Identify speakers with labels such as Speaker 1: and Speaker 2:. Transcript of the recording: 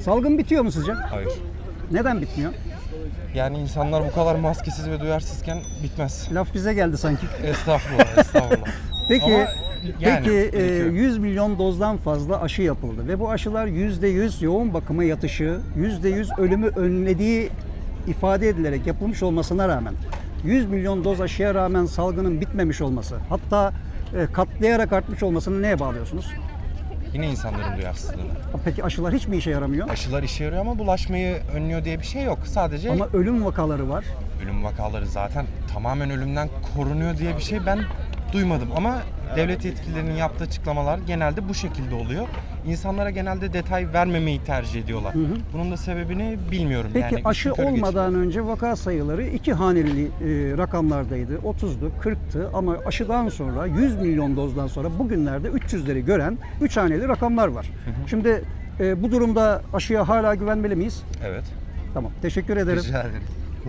Speaker 1: Salgın bitiyor mu sizce?
Speaker 2: Hayır.
Speaker 1: Neden bitmiyor?
Speaker 2: Yani insanlar bu kadar maskesiz ve duyarsızken bitmez.
Speaker 1: Laf bize geldi sanki.
Speaker 2: Estağfurullah, estağfurullah.
Speaker 1: Peki
Speaker 2: Ama yani
Speaker 1: peki e,
Speaker 2: gerekiyor.
Speaker 1: 100 milyon dozdan fazla aşı yapıldı ve bu aşılar %100 yoğun bakıma yatışı, %100 ölümü önlediği ifade edilerek yapılmış olmasına rağmen 100 milyon doz aşıya rağmen salgının bitmemiş olması, hatta e, katlayarak artmış olmasını neye bağlıyorsunuz?
Speaker 2: Yine insanların duyarsızlığına.
Speaker 1: Peki aşılar hiç mi işe yaramıyor?
Speaker 2: Aşılar işe yarıyor ama bulaşmayı önlüyor diye bir şey yok. Sadece
Speaker 1: Ama ölüm vakaları var.
Speaker 2: ölüm vakaları zaten tamamen ölümden korunuyor diye bir şey ben duymadım. Ama devlet yetkililerinin yaptığı açıklamalar genelde bu şekilde oluyor. İnsanlara genelde detay vermemeyi tercih ediyorlar. Bunun da sebebini bilmiyorum.
Speaker 1: Peki
Speaker 2: yani
Speaker 1: aşı olmadan önce vaka sayıları iki haneli e, rakamlardaydı. 30'du, 40'tı ama aşıdan sonra 100 milyon dozdan sonra bugünlerde 300'leri gören 3 haneli rakamlar var. Şimdi e, bu durumda aşıya hala güvenmeli miyiz?
Speaker 2: Evet.
Speaker 1: Tamam. Teşekkür ederim.
Speaker 2: Rica ederim.